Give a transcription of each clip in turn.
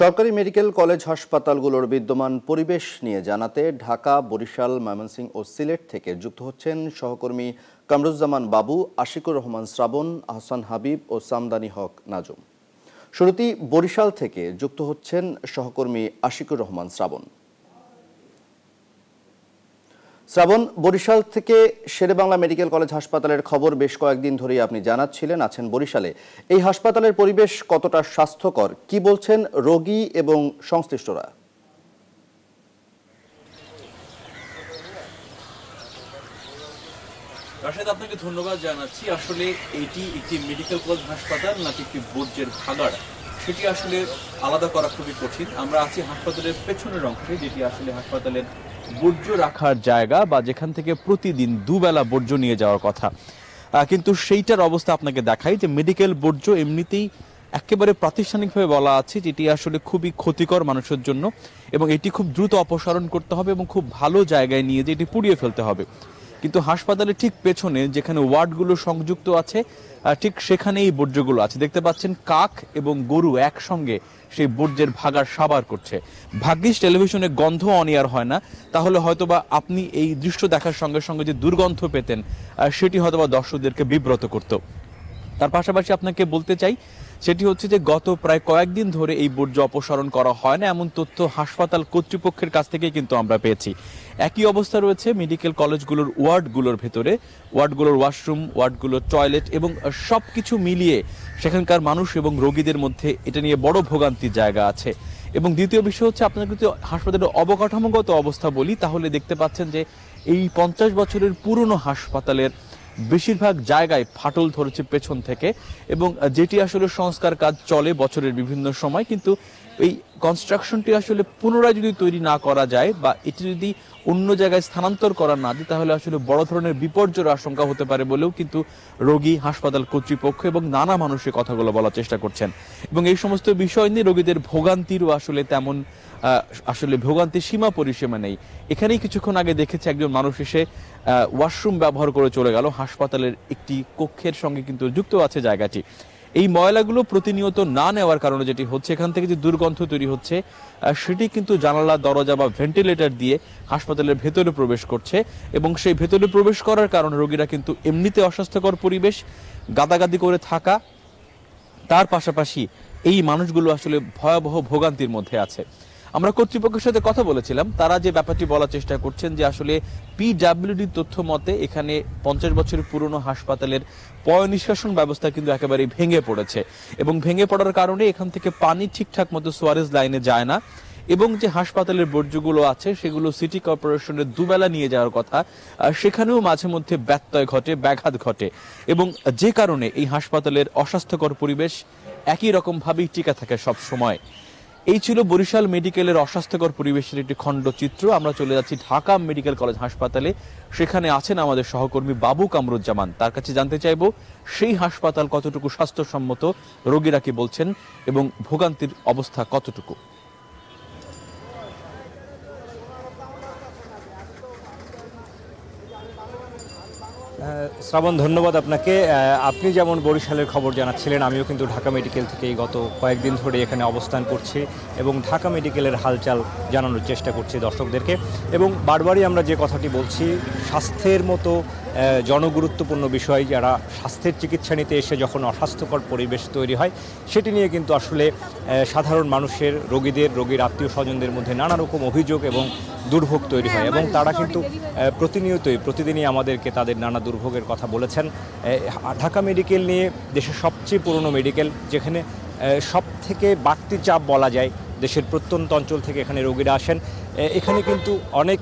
সরকারি medical college হাসপাতালগুলোর বিদ্যমান পরিবেশ নিয়ে জানাতে ঢাকা, বরিশাল ময়মনসিং ও সিলেট থেকে যুক্ত হচ্ছেন সহকর্মী কামরুজ্জামান বাবু, আশিকুর রহমান শ্রাবণ, আহসান হাবিব ও সামদানি হক নাজম। শুরুতেই বরিশাল থেকে যুক্ত হচ্ছেন সহকর্মী আশিকুর রহমান শ্রাবণ। শ্রাবণ, বরিশাল থেকে শেরেবাংলা মেডিকেল কলেজ হাসপাতালের খবর বেশ কয়েকদিন ধরেই আপনি জানাচ্ছিলেন, আছেন বরিশালে। এই হাসপাতালের পরিবেশ কতটা স্বাস্থ্যকর? কি বলছেন রোগী এবং সংশ্লিষ্টরা? রাশেদ, আপনাকে ধন্যবাদ জানাচ্ছি। আসলে এটি একটি মেডিকেল কলেজ হাসপাতাল, নাকি একটি বর্জ্যের ভাগাড়? সেটি আসলে আলাদা করা খুবই কঠিন। আমরা আছি হাসপাতালের পেছনের অংশে, যেটি আসলে হাসপাতালের বর্জ্য রাখার জায়গা বা যেখান থেকে প্রতিদিন দুবেলা বর্জ্য নিয়ে যাওয়ার কথা। কিন্তু সেইটার অবস্থা আপনাকে দেখাই যে মেডিকেল বর্জ্য এমনিতেই একেবারে প্রাতিষ্ঠানিকভাবে বলা আছে যেটি আসলে খুবই ক্ষতিকর মানুষের জন্য এবং এটি খুব দ্রুত অপসারণ করতে হবে এবং খুব ভালো জায়গায় নিয়ে যে এটি পুড়িয়ে ফেলতে হবে। কিন্তু হাসপাতালের ঠিক পেছনে যেখানে ওয়ার্ডগুলো সংযুক্ত আছে ঠিক সেখানে এই বর্জ্যগুলো আছে। দেখতে পাচ্ছেন কাক এবং গরু একসঙ্গে সেই বর্জ্যের ভাগার সাবার করছে। ভাগ্যিস টেলিভিশনে গন্ধ অনিয়ার হয় না। তাহলে হয়তোবা আপনি এই দৃশ্য দেখার সঙ্গে সঙ্গে যে দুর্গন্ধ পেতেন সেটি হয়তোবা দর্শকদেরকে বিব্রত করতো। তার পাশাপাশি আপনাকে বলতে চাই সেটি হচ্ছে যে গত প্রায় কয়েকদিন ধরে এই বর্জ্য অপসারণ করা হয় না, এমন তথ্য হাসপাতাল কর্তৃপক্ষের কাছ থেকে কিন্তু আমরা পেয়েছি। একই অবস্থা রয়েছে মেডিকেল কলেজগুলোর ওয়ার্ডগুলোর ভেতরে, ওয়ার্ডগুলোর ওয়াশরুম, ওয়ার্ডগুলোর টয়লেট এবং সব কিছু মিলিয়ে সেখানকার মানুষ এবং রোগীদের মধ্যে এটা নিয়ে বড় ভোগান্তির জায়গা আছে। এবং দ্বিতীয় বিষয় হচ্ছে আপনাকে যদি হাসপাতালের অবকাঠামোগত অবস্থা বলি, তাহলে দেখতে পাচ্ছেন যে এই পঞ্চাশ বছরের পুরনো হাসপাতালের বেশিরভাগ জায়গায় ফাটল ধরেছে পেছন থেকে এবং যেটি আসলে সংস্কার কাজ চলে বছরের বিভিন্ন সময়, কিন্তু এই কনস্ট্রাকশনটি আসলে পুনরায় যদি তৈরি না করা যায় বা এটি যদি অন্য জায়গায় স্থানান্তর করা না যায়, তাহলে আসলে বড় ধরনের বিপর্যয়ের আশঙ্কা হতে পারে বলেও কিন্তু রোগী, হাসপাতাল কর্তৃপক্ষ এবং নানা মানুষের কথাগুলো বলার চেষ্টা করছেন। এবং এই সমস্ত বিষয় নিয়ে রোগীদের ভোগান্তিরও আসলে তেমন আসলে ভোগান্তির সীমা পরিসীমা নেই। এখানেই কিছুক্ষণ আগে দেখেছি একজন মানুষ এসে ওয়াশরুম ব্যবহার করে চলে গেল। হাসপাতালের একটি কক্ষের সঙ্গে কিন্তু যুক্ত আছে জায়গাটি। এই ময়লাগুলো প্রতিনিয়ত না নেওয়ার কারণে যেটি হচ্ছে, এখান থেকে যে দুর্গন্ধ তৈরি হচ্ছে সেটি কিন্তু জানালা, দরজা বা ভেন্টিলেটর দিয়ে হাসপাতালের ভেতরে প্রবেশ করছে এবং সেই ভেতরে প্রবেশ করার কারণে রোগীরা কিন্তু এমনিতে অস্বাস্থ্যকর পরিবেশ, গাদাগাদি করে থাকা। তার পাশাপাশি এই মানুষগুলো আসলে ভয়াবহ ভোগান্তির মধ্যে আছে। কর্তৃপক্ষের সাথে কথা বলেছিলাম, তারা যে ব্যাপারটি বলার চেষ্টা করছেন যে আসলে পিডাব্লিউডির তথ্য মতে এখানে পঞ্চাশ বছরের পুরনো হাসপাতালের পয় নিষ্কাশন ব্যবস্থা কিন্তু একেবারে ভেঙে পড়েছে এবং ভেঙে পড়ার কারণে এখান থেকে পানি ঠিকঠাক মতো সোয়ারেজ লাইনে যায় না এবং যে হাসপাতালের বর্জ্যগুলো আছে সেগুলো সিটি কর্পোরেশনের দুবেলা নিয়ে যাওয়ার কথা সেখানেও মাঝে মধ্যে ব্যত্যয় ঘটে, ব্যাঘাত ঘটে এবং যে কারণে এই হাসপাতালের অস্বাস্থ্যকর পরিবেশ একই রকম ভাবেই টিকা থাকে সব সময় এই ছিল বরিশাল মেডিকেলের অস্বাস্থ্যকর পরিবেশের একটি খণ্ড চিত্র। আমরা চলে যাচ্ছি ঢাকা মেডিকেল কলেজ হাসপাতালে। সেখানে আছেন আমাদের সহকর্মী বাবু কামরুজ্জামান। তার কাছে জানতে চাইব, সেই হাসপাতাল কতটুকু স্বাস্থ্যসম্মত? রোগীরা কি বলছেন? এবং ভোগান্তির অবস্থা কতটুকু? শ্রাবণ, ধন্যবাদ আপনাকে। আপনি যেমন বরিশালের খবর জানাচ্ছিলেন, আমিও কিন্তু ঢাকা মেডিকেল থেকে গত কয়েকদিন ধরে এখানে অবস্থান করছি এবং ঢাকা মেডিকেলের হালচাল জানানোর চেষ্টা করছি দর্শকদেরকে। এবং বারবারই আমরা যে কথাটি বলছি, স্বাস্থ্যের মতো জনগুরুত্বপূর্ণ বিষয় যারা স্বাস্থ্যের চিকিৎসা নিতে এসে যখন অস্বাস্থ্যকর পরিবেশ তৈরি হয়, সেটি নিয়ে কিন্তু আসলে সাধারণ মানুষের, রোগীদের, রোগীর আত্মীয় স্বজনদের মধ্যে নানা রকম অভিযোগ এবং দুর্ভোগ তৈরি হয় এবং তারা কিন্তু প্রতিনিয়তই, প্রতিদিনই আমাদেরকে তাদের নানা দুর্ভোগের কথা বলেছেন। ঢাকা মেডিকেল নিয়ে দেশের সবচেয়ে পুরনো মেডিকেল, যেখানে সব থেকে বাড়তি চাপ বলা যায়, দেশের প্রত্যন্ত অঞ্চল থেকে এখানে রোগীরা আসেন। এখানে কিন্তু অনেক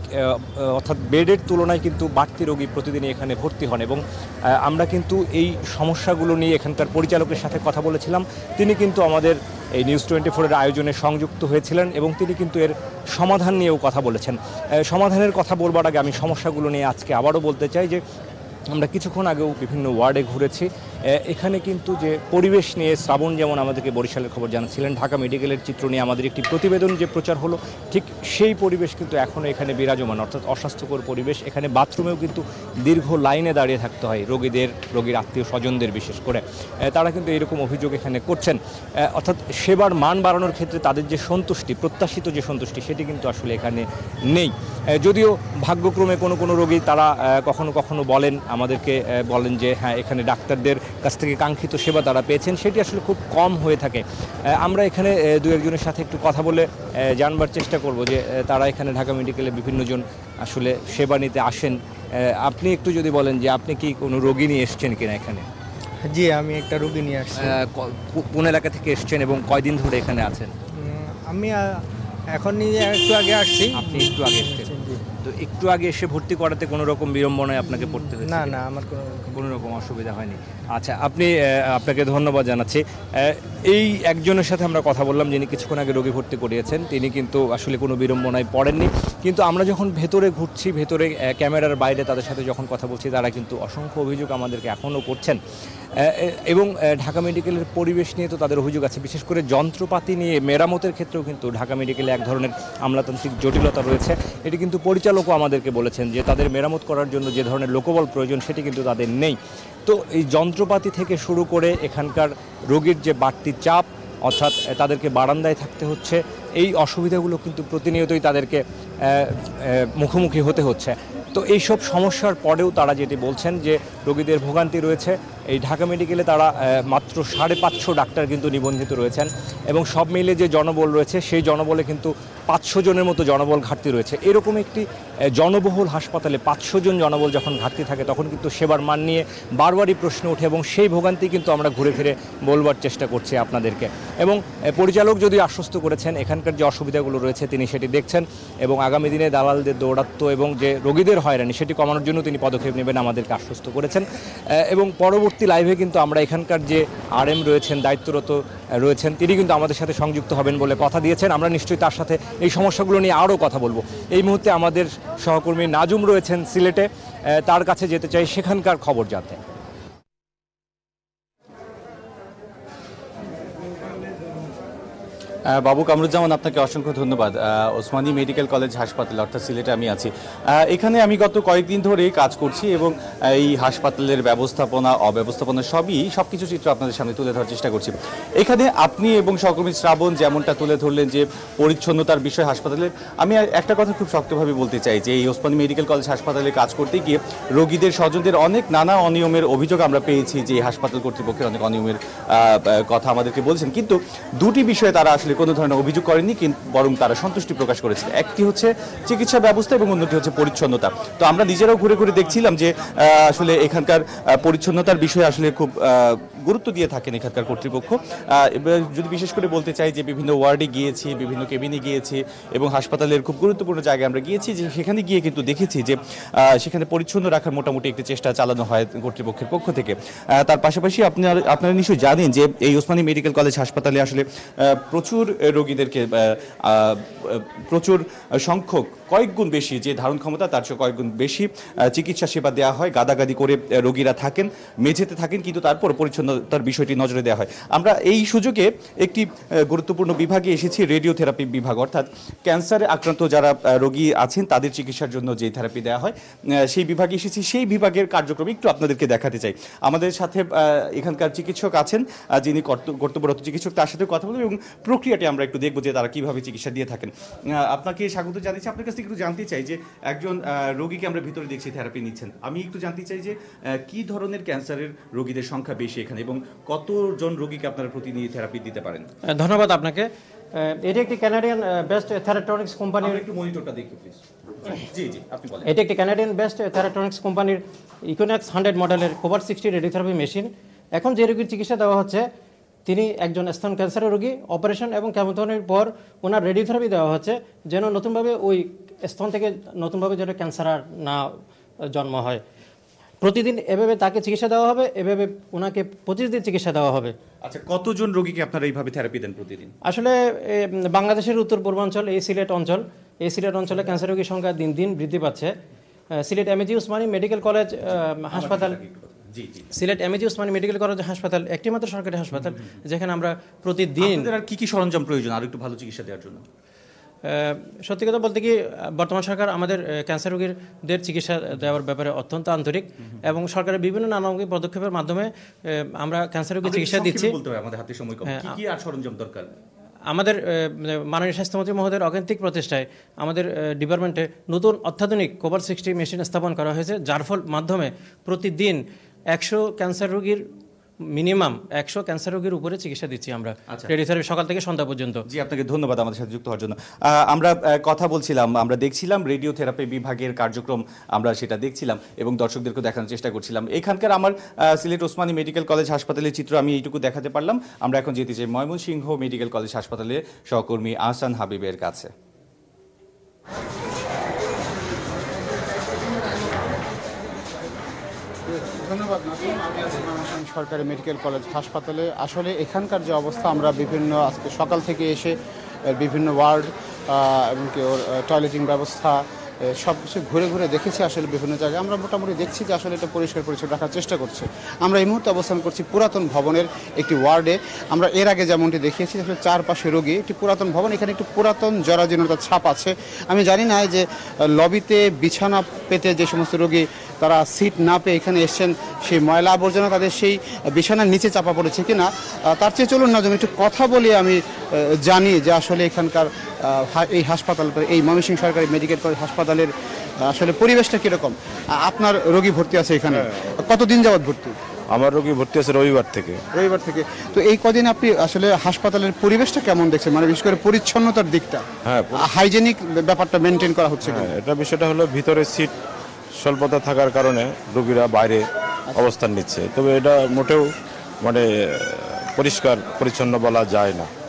অর্থাৎ বেডের তুলনায় কিন্তু বাড়তি রোগী প্রতিদিনই এখানে ভর্তি হন এবং আমরা কিন্তু এই সমস্যাগুলো নিয়ে এখানকার পরিচালকের সাথে কথা বলেছিলাম। তিনি কিন্তু আমাদের এই নিউজ টোয়েন্টি ফোরের আয়োজনে সংযুক্ত হয়েছিলেন এবং তিনি কিন্তু এর সমাধান নিয়েও কথা বলেছেন। সমাধানের কথা বলবার আগে আমি সমস্যাগুলো নিয়ে আজকে আবারও বলতে চাই যে আমরা কিছুক্ষণ আগেও বিভিন্ন ওয়ার্ডে ঘুরেছি। এখানে কিন্তু যে পরিবেশ নিয়ে, শ্রাবণ যেমন আমাদেরকে বরিশালের খবর জানাচ্ছিলেন, ঢাকা মেডিকেলের চিত্র নিয়ে আমাদের একটি প্রতিবেদন যে প্রচার হলো, ঠিক সেই পরিবেশ কিন্তু এখনও এখানে বিরাজমান, অর্থাৎ অস্বাস্থ্যকর পরিবেশ। এখানে বাথরুমেও কিন্তু দীর্ঘ লাইনে দাঁড়িয়ে থাকতে হয় রোগীদের, রোগীর আত্মীয় স্বজনদের বিশেষ করে। তারা কিন্তু এরকম অভিযোগ এখানে করছেন। অর্থাৎ সেবার মান বাড়ানোর ক্ষেত্রে তাদের যে সন্তুষ্টি, প্রত্যাশিত যে সন্তুষ্টি, সেটি কিন্তু আসলে এখানে নেই। যদিও ভাগ্যক্রমে কোনো কোনো রোগী তারা কখনো কখনো বলেন আমাদেরকে বলেন যে হ্যাঁ এখানে ডাক্তারদের কাছ থেকে কাঙ্ক্ষিত সেবা তারা পেয়েছেন সেটি আসলে খুব কম হয়ে থাকে। আমরা এখানে দু একজনের সাথে একটু কথা বলে জানবার চেষ্টা করব যে তারা এখানে ঢাকা মেডিকেলে বিভিন্নজন আসলে সেবা নিতে আসেন। আপনি একটু যদি বলেন যে আপনি কি কোনো রোগী নিয়ে এসছেন কিনা এখানে? জি আমি একটা রুগী নিয়ে আসছি। কোন এলাকা থেকে এসছেন এবং কয়দিন ধরে এখানে আছেন? আমি এখন নিয়ে একটু আগে আসছি। আপনি একটু আগে এসছেন। তো একটু আগে এসে ভর্তি করাতে কোনো রকম বিড়ম্বনায় আপনাকে পড়তে হয়েছে না না আমার কোনো কোনো রকম অসুবিধা হয়নি। আচ্ছা আপনি আপনাকে ধন্যবাদ জানাচ্ছি। এই একজনের সাথে আমরা কথা বললাম যিনি কিছুক্ষণ আগে রোগী ভর্তি করিয়েছেন তিনি কিন্তু আসলে কোনো বিড়ম্বনায় পড়েননি। কিন্তু আমরা যখন ভেতরে ঘুরছি, ভেতরে ক্যামেরার বাইরে তাদের সাথে যখন কথা বলছি, তারা কিন্তু অসংখ্য অভিযোগ আমাদেরকে এখনও করছেন। এবং ঢাকা মেডিকেলের পরিবেশ নিয়ে তো তাদের অভিযোগ আছে। বিশেষ করে যন্ত্রপাতি নিয়ে মেরামতের ক্ষেত্রেও কিন্তু ঢাকা মেডিকেলে এক ধরনের আমলাতান্ত্রিক জটিলতা রয়েছে। এটি কিন্তু পরিচালকও আমাদেরকে বলেছেন যে তাদের মেরামত করার জন্য যে ধরনের লোকবল প্রয়োজন, সেটি কিন্তু তাদের নেই। তো এই যন্ত্রপাতি থেকে শুরু করে এখানকার রোগীর যে বাড়তি চাপ, অর্থাৎ তাদেরকে বারান্দায় থাকতে হচ্ছে এই অসুবিধাগুলো কিন্তু প্রতিনিয়তই তাদেরকে মুখোমুখি হতে হচ্ছে। তো এইসব সমস্যার পরেও তারা যেটি বলছেন যে রোগীদের ভোগান্তি রয়েছে। এই ঢাকা মেডিকেলে তারা মাত্র সাড়ে পাঁচশো ডাক্তার কিন্তু নিবন্ধিত রয়েছেন এবং সব মিলে যে জনবল রয়েছে, সেই জনবলে কিন্তু পাঁচশো জনের মতো জনবল ঘাটতি রয়েছে। এরকম একটি জনবহুল হাসপাতালে পাঁচশো জন জনবল যখন ঘাটতি থাকে, তখন কিন্তু সেবার মান নিয়ে বারবারই প্রশ্ন ওঠে এবং সেই ভোগান্তি কিন্তু আমরা ঘুরে ফিরে বলবার চেষ্টা করছি আপনাদেরকে। এবং পরিচালক যদি আশ্বস্ত করেছেন, এখানকার যে অসুবিধাগুলো রয়েছে তিনি সেটি দেখছেন এবং আগামী দিনে দালালদের দৌরাত্ম এবং যে রোগীদের হয়রানি, সেটি কমানোর জন্য তিনি পদক্ষেপ নেবেন, আমাদেরকে আশ্বস্ত করেছেন। এবং পরবর্তী লাইভে কিন্তু আমরা এখানকার যে আর এম রয়েছেন, দায়িত্বরত রয়েছেন, তিনি কিন্তু আমাদের সাথে সংযুক্ত হবেন বলে কথা দিয়েছেন। আমরা নিশ্চয়ই তার সাথে এই সমস্যাগুলো নিয়ে আরও কথা বলব। এই মুহূর্তে আমাদের সহকর্মী নাজুম রয়েছেন সিলেটে তার কাছে যেতে চাই সেখানকার খবর জানতে। বাবু কামরুজ্জামান, আপনাকে অসংখ্য ধন্যবাদ। ওসমানী মেডিকেল কলেজ হাসপাতাল, অর্থাৎ সিলেটে আমি আছি। এখানে আমি গত কয়েকদিন ধরে কাজ করছি এবং এই হাসপাতালের ব্যবস্থাপনা, অব্যবস্থাপনা সবই সব কিছু চিত্র আপনাদের সামনে তুলে ধরার চেষ্টা করছি। এখানে আপনি এবং সহকর্মী শ্রাবণ যেমনটা তুলে ধরলেন যে পরিচ্ছন্নতার বিষয় হাসপাতালের আমি একটা কথা খুব শক্তভাবে বলতে চাই যে এই ওসমানী মেডিকেল কলেজ হাসপাতালে কাজ করতে গিয়ে রোগীদের, স্বজনদের অনেক নানা অনিয়মের অভিযোগ আমরা পেয়েছি যে হাসপাতাল কর্তৃপক্ষের অনেক অনিয়মের কথা আমাদেরকে বলছেন। কিন্তু দুটি বিষয়ে তারা আসলে কোনো ধরনের অভিযোগ করেনি কিন্তু বরং তারা সন্তুষ্টি প্রকাশ করেছে একটি হচ্ছে চিকিৎসা ব্যবস্থা এবং অন্যটি হচ্ছে পরিচ্ছন্নতা। তো আমরা নিজেরাও ঘুরে ঘুরে দেখছিলাম যে আসলে এখানকার পরিচ্ছন্নতার বিষয়ে আসলে খুব গুরুত্ব দিয়ে থাকেন এখানকার কর্তৃপক্ষ। যদি বিশেষ করে বলতে চাই যে বিভিন্ন ওয়ার্ডে গিয়েছি, বিভিন্ন কেবিনে গিয়েছি এবং হাসপাতালের খুব গুরুত্বপূর্ণ জায়গায় আমরা গিয়েছি, যে সেখানে গিয়ে কিন্তু দেখেছি যে সেখানে পরিচ্ছন্ন রাখার মোটামুটি একটি চেষ্টা চালানো হয় কর্তৃপক্ষের পক্ষ থেকে। তার পাশাপাশি আপনার, আপনারা নিশ্চয়ই জানেন যে এই ওসমানী মেডিকেল কলেজ হাসপাতালে আসলে প্রচুর রোগীদেরকে প্রচুর সংখ্যক কয়েক গুণ বেশি যে ধারণ ক্ষমতা, তার চেয়ে কয়েক গুণ বেশি চিকিৎসা সেবা দেওয়া হয়, গাদাগাদি করে রোগীরা থাকেন, মেঝেতে থাকেন, কিন্তু তারপর পরিচ্ছন্নতার বিষয়টি নজরে দেওয়া হয়। আমরা এই সুযোগে একটি গুরুত্বপূর্ণ বিভাগে এসেছি রেডিও থেরাপি বিভাগ, অর্থাৎ ক্যান্সারে আক্রান্ত যারা রোগী আছেন, তাদের চিকিৎসার জন্য যে থেরাপি দেওয়া হয় সেই বিভাগে এসেছি। সেই বিভাগের কার্যক্রম একটু আপনাদেরকে দেখাতে চাই। আমাদের সাথে এখানকার চিকিৎসক আছেন যিনি কর্ত- কর্তব্যরত চিকিৎসক, তার সাথে কথা বলব এবং প্রক্রিয়াটি আমরা একটু দেখব যে তারা কীভাবে চিকিৎসা দিয়ে থাকেন। আপনাকে স্বাগত জানিয়েছি আপনার কাছ একটু জানতে চাই যে একজন রোগীকে আমরা ভিতরে দেখছি, থেরাপি নিচ্ছেন। আমি একটু জানতে চাই যে কি ধরনের ক্যান্সারের রোগীদের সংখ্যা বেশি এখানে? এবং কতজন রোগীকে আপনারা প্রতিনিধি থেরাপি দিতে পারেন? ধন্যবাদ আপনাকে। এটি একটি ক্যানাডিয়ান বেস্ট থ্যারাট্রনিক্স কোম্পানির একটু মনিটরটা দেখি প্লিজ জি জি আপনি বলেন। এটি একটি ক্যানাডিয়ান বেস্ট থ্যারাট্রনিক্স কোম্পানির ইকোনেক্স হান্ড্রেড মডেলের কোভার সিক্সটি রেডিওথেরাপি মেশিন এখন যে রোগীর চিকিৎসা দেওয়া হচ্ছে তিনি একজন স্তন ক্যান্সারের রোগী অপারেশন এবং কেমোথেরাপির পর ওনার রেডিওথেরাপি দেওয়া হচ্ছে যেন নতুনভাবে ওই স্তন থেকে নতুনভাবে যেন ক্যান্সার আর না জন্ম হয়। প্রতিদিন এভাবে তাকে চিকিৎসা দেওয়া হবে এভাবে ওনাকে পঁচিশ দিন চিকিৎসা দেওয়া হবে। আচ্ছা কতজন রোগীকে আপনারা এইভাবে থেরাপি দেন প্রতিদিন? আসলে বাংলাদেশের উত্তর পূর্বাঞ্চল এই সিলেট অঞ্চল এই সিলেট অঞ্চলে ক্যান্সার রোগীর সংখ্যা দিন দিন বৃদ্ধি পাচ্ছে। Sylhet MAG Osmani medical college হাসপাতাল জি জি। Sylhet MAG Osmani medical college হাসপাতাল একটি মাত্র সরকারি হাসপাতাল যেখানে আমরা প্রতিদিন আর কি কি সরঞ্জাম প্রয়োজন আর একটু ভালো চিকিৎসা দেওয়ার জন্য? সত্যি কথা বলতে কি বর্তমান সরকার আমাদের ক্যান্সার রোগীদের চিকিৎসা দেওয়ার ব্যাপারে অত্যন্ত আন্তরিক এবং সরকারের বিভিন্ন নানামুখী পদক্ষেপের মাধ্যমে আমরা ক্যান্সার রোগীর চিকিৎসা দিচ্ছি। আমাদের হাতে সময় হ্যাঁ, কি কি আর সরঞ্জাম দরকার? আমাদের মাননীয় স্বাস্থ্যমন্ত্রী মহোদয়ের অকেন্তিক প্রচেষ্টায় আমাদের ডিপার্টমেন্টে নতুন অত্যাধুনিক কোভার সিক্সটি মেশিন স্থাপন করা হয়েছে যার ফল মাধ্যমে প্রতিদিন একশো ক্যান্সার রোগীর মিনিমাম একশো ক্যান্সার রোগীর উপরে চিকিৎসা দিচ্ছি আমরা। আচ্ছা। রেডিওথেরাপি সকাল থেকে সন্ধ্যা পর্যন্ত। জি আপনাকে ধন্যবাদ আমাদের সাথে যুক্ত হওয়ার জন্য। আমরা কথা বলছিলাম আমরা দেখছিলাম রেডিও থেরাপি বিভাগের কার্যক্রম আমরা সেটা দেখছিলাম এবং দর্শকদেরকে দেখানোর চেষ্টা করছিলাম। এখানকার আমার সিলেট ওসমানী মেডিকেল কলেজ হাসপাতালের চিত্র আমি এইটুকু দেখাতে পারলাম। আমরা এখন যেতে চাই ময়মনসিংহ মেডিকেল কলেজ হাসপাতালে সহকর্মী আহসান হাবিবের কাছে। ধন্যবাদ সরকারি মেডিকেল কলেজ হাসপাতালে। আসলে এখানকার যে অবস্থা, আমরা বিভিন্ন আজকে সকাল থেকে এসে বিভিন্ন ওয়ার্ড এবং ওর টয়লেটিং ব্যবস্থা সব কিছু ঘুরে ঘুরে দেখেছি আসলে বিভিন্ন জায়গায়। আমরা মোটামুটি দেখছি যে আসলে এটা পরিষ্কার পরিচ্ছন্ন রাখার চেষ্টা করছে। আমরা এই মুহূর্তে অবস্থান করছি পুরাতন ভবনের একটি ওয়ার্ডে। আমরা এর আগে যেমনটি দেখিয়েছি, আসলে চারপাশে রোগী, একটি পুরাতন ভবন। এখানে একটি পুরাতন জরাজীর্ণতার ছাপ আছে। আমি জানি না যে লবিতে বিছানা পেতে যে সমস্ত রোগী তারা সিট না পেয়ে এখানে এসছেন, সেই ময়লা আবর্জনা তাদের সেই বিছানার নিচে চাপা পড়েছে কিনা তার চেয়ে চলুন না একটু কথা বলি আমি জানি যে আসলে এখানকার এই হাসপাতাল, এই ময়মনসিংহ সরকারি মেডিকেল কলেজ হাসপাতালের আসলে পরিবেশটা কীরকম? আপনার রোগী ভর্তি আছে এখানে। কতদিন যাবত ভর্তি? আমার রোগী ভর্তি আছে রবিবার থেকে। রবিবার থেকে। তো এই কদিন আপনি আসলে হাসপাতালের পরিবেশটা কেমন দেখছেন? মানে বিশেষ করে পরিচ্ছন্নতার দিকটা। হ্যাঁ, হাইজেনিক ব্যাপারটা মেনটেন করা হচ্ছে? হ্যাঁ, এটা বিষয়টা হলো ভিতরে সিট স্বল্পতা থাকার কারণে রোগীরা বাইরে অবস্থান নিচ্ছে। তবে এটা মোটেও মানে পরিষ্কার পরিচ্ছন্ন বলা যায় না। আচ্ছা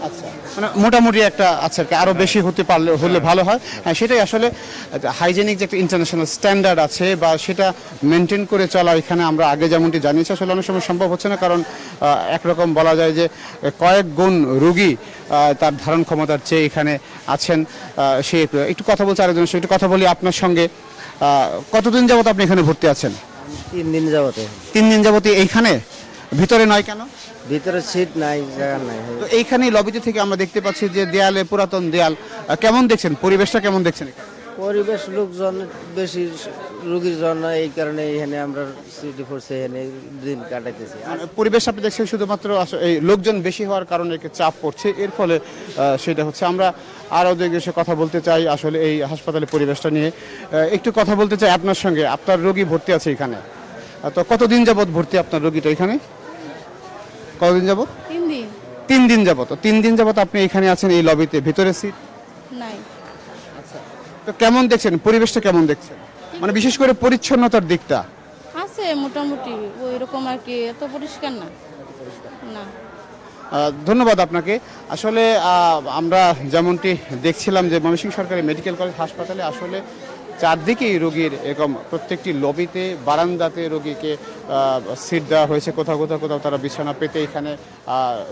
মানে মোটামুটি একটা আচ্ছা আর কি, আরও বেশি হতে পারলে হলে ভালো হয়। হ্যাঁ সেটাই আসলে হাইজেনিক যে একটা ইন্টারন্যাশনাল স্ট্যান্ডার্ড আছে বা সেটা মেনটেন করে চলা এখানে আমরা আগে যেমনটি জানিয়েছি আসলে অনেক সময় সম্ভব হচ্ছে না। কারণ একরকম বলা যায় যে কয়েক গুণ রুগী তার ধারণ ক্ষমতার চেয়ে এখানে আছেন সে একটু- কথা বলছে আরেকজনের সঙ্গে একটু কথা বলি আপনার সঙ্গে। কতদিন যাবত আপনি এখানে ভর্তি আছেন? তিন দিন যাবতে। তিন দিন যাবতই এইখানে ভিতরে নয় কেন? ভিতরে সিট নাই জায়গা নাই। তো এইখানে লবিতে থেকে আমরা দেখতে পাচ্ছি যে দেয়ালে পুরাতন দেয়াল। কেমন দেখছেন? পরিবেশটা কেমন দেখছেন পরিবেশ লোকজন বেশি রুগীর জন্য এই কারণে এখানে আমরা সিটি ফোর্সে এখানে দিন কাটাইতেছি। পরিবেশ আপনি দেখছেন শুধুমাত্র এই লোকজন বেশি হওয়ার কারণে একে চাপ পড়ছে। এর ফলে সেটা হচ্ছে আমরা আরও এসে কথা বলতে চাই আসলে এই হাসপাতালের পরিবেশটা নিয়ে। একটু কথা বলতে চাই আপনার সঙ্গে। আপনার রোগী ভর্তি আছে এখানে। তো কতদিন যাবৎ ভর্তি আপনার রোগীটা এখানে? কতদিন যাবত তিন দিন। তিন দিন যাবত তো তিন দিন যাবত আপনি এখানে আছেন এই লবিতে ভিতরে সিট নাই। তো কেমন দেখছেন? পরিবেশটা কেমন দেখছেন? মানে বিশেষ করে পরিচ্ছন্নতার দিকটা। আছে মোটামুটি। ওই রকম আর কি এত পরিষ্কার না। না। ধন্যবাদ আপনাকে। আসলে আমরা যেমনটি দেখছিলাম যে ময়মনসিংহ সরকারি মেডিকেল কলেজ হাসপাতালে আসলে চারদিকেই রোগীর এরকম প্রত্যেকটি লবিতে, বারান্দাতে রোগীকে সিট দেওয়া হয়েছে। কোথাও কোথাও কোথাও তারা বিছানা পেতে এখানে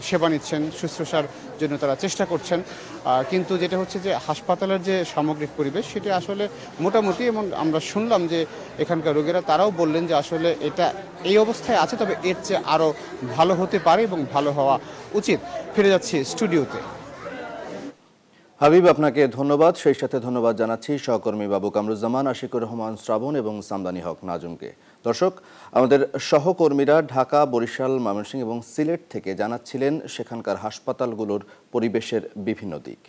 সেবা নিচ্ছেন, শুশ্রূষার জন্য তারা চেষ্টা করছেন। কিন্তু যেটা হচ্ছে যে হাসপাতালের যে সামগ্রিক পরিবেশ, সেটা আসলে মোটামুটি এবং আমরা শুনলাম যে এখানকার রোগীরা, তারাও বললেন যে আসলে এটা এই অবস্থায় আছে, তবে এর চেয়ে আরও ভালো হতে পারে এবং ভালো হওয়া উচিত। ফিরে যাচ্ছি স্টুডিওতে। হাবিব, আপনাকে ধন্যবাদ। সেই সাথে ধন্যবাদ জানাচ্ছি সহকর্মী বাবু কামরুজ্জামান, আশিকুর রহমান, শ্রাবণ এবং সামদানি হক নাজুমকে। দর্শক, আমাদের সহকর্মীরা ঢাকা, বরিশাল, ময়মনসিংহ এবং সিলেট থেকে জানাচ্ছিলেন সেখানকার হাসপাতালগুলোর পরিবেশের বিভিন্ন দিক।